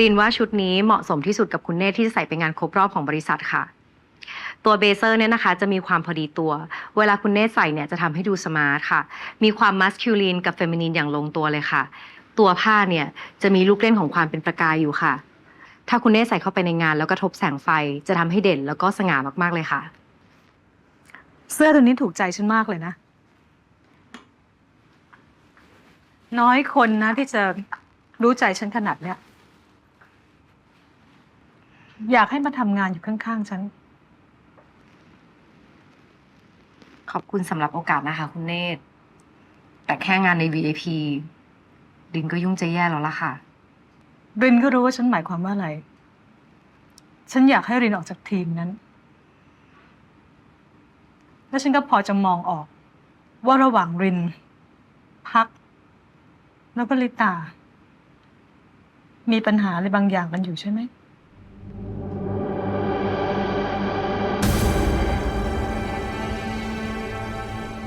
รินว่าชุดนี้เหมาะสมที่สุดกับคุณเนธที่จะใส่ไปงานครบรอบของบริษัทค่ะ ตัวเบเซอร์เนี่ยนะคะ จะมีความพอดีตัว เวลาคุณเนธใส่เนี่ยจะทำให้ดูสมาร์ทค่ะ มีความมัสคิวลีนกับเฟมินีนอย่างลงตัวเลยค่ะ ตัวผ้าเนี่ยจะมีลูกเล่นของความเป็นประกายอยู่ค่ะ ถ้าคุณเนธใส่เข้าไปในงาน แล้วก็ทบแสงไฟจะทำให้เด่นแล้วก็สง่ามากๆเลยค่ะ เสื้อตัวนี้ถูกใจฉันมากเลยนะ น้อยคนนะที่จะรู้ใจฉันขนาดเนี้ย อยากให้มาทำงานอยู่ข้างๆ ฉัน ขอบคุณสำหรับโอกาสนะคะ คุณเนธแต่แค่งานใน VIP รินก็ยุ่งจะแย่แล้วล่ะค่ะ รินก็รู้ว่าฉันหมายความว่าอะไร ฉันอยากให้รินออกจากทีมนั้น แล้วฉันก็พอจะมองออก ว่าระหว่างริน พัก แล้วก็ลิตา มีปัญหาอะไรบางอย่างกันอยู่ใช่ไหม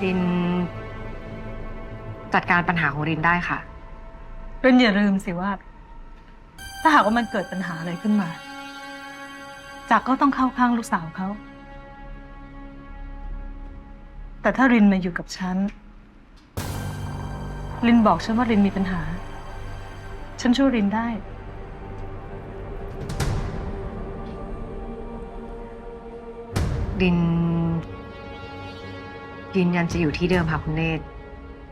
ริน จัดการปัญหาของรินได้ค่ะ รินอย่าลืมสิว่า ถ้าหากว่ามันเกิดปัญหาอะไรขึ้นมา จากก็ต้องเข้าข้างลูกสาวเขา แต่ถ้ารินมาอยู่กับฉัน รินบอกฉันว่ารินมีปัญหา ฉันช่วยรินได้ ริน ยืนยันจะอยู่ที่เดิมค่ะคุณเนธ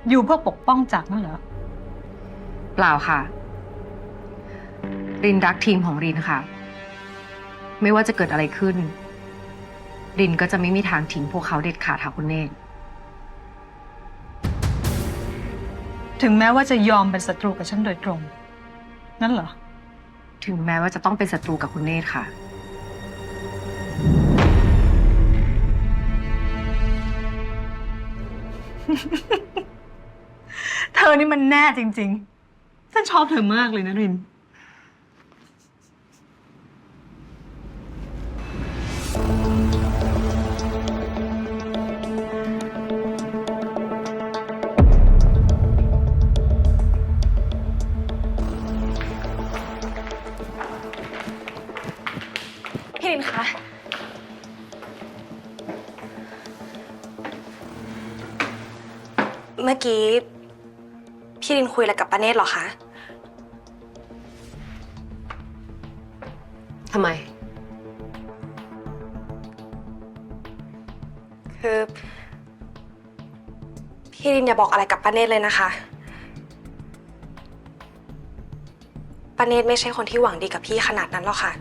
อยู่เพื่อปกป้องจากนั่นเหรอ เปล่าค่ะ รินรักทีมของรินค่ะ ไม่ว่าจะเกิดอะไรขึ้น รินก็จะไม่มีทางทิ้งพวกเขาเด็ดขาดค่ะคุณเนธถึงแม้ว่าจะยอมเป็นศัตรูกับฉันโดยตรง นั่นเหรอ ถึงแม้ว่าจะต้องเป็นศัตรูกับคุณเนธค่ะ เธอนี่มันแน่จริง ๆ ฉันชอบเธอมากเลยนะริน พี่ลินคะ เมื่อกี้ พี่ลินคุยอะไรกับป้าเนตรเหรอคะ ทำไม คือ พี่ลินอย่าบอกอะไรกับป้าเนตรเลยนะคะป้าเนตรไม่ใช่คนที่หวังดีกับพี่ขนาดนั้นหรอกค่ะ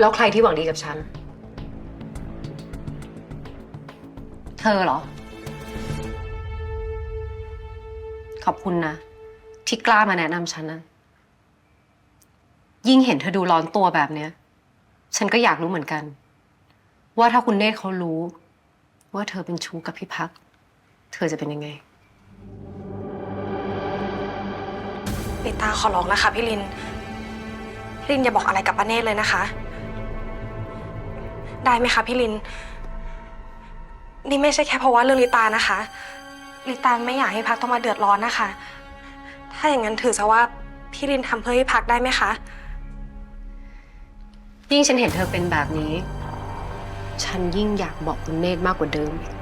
แล้วใครที่หวังดีกับฉัน เธอเหรอ อบคุณนะ ที่กล้ามาแนะนำฉันนะยิ่งเห็นเธอดูร้อนตัวแบบเนี้ย ฉันก็อยากรู้เหมือนกัน ว่าถ้าคุณเนธเขารู้ ว่าเธอเป็นชู้กับพี่พัก เธอจะเป็นยังไงลิตาขอร้องนะคะ พี่ลินพี่ลินอย่าบอกอะไรกับป้าเนตรเลยนะคะ ได้ไหมคะพี่ลิน นี่ไม่ใช่แค่เพราะว่าเรื่องลิตานะคะ ลิตาไม่อยากให้พักต้องมาเดือดร้อนนะคะ ถ้าอย่างนั้นถือซะว่าพี่ลินทำเพื่อให้พักได้ไหมคะ ยิ่งฉันเห็นเธอเป็นแบบนี้ ฉันยิ่งอยากบอกคุณเนตรมากกว่าเดิมอีก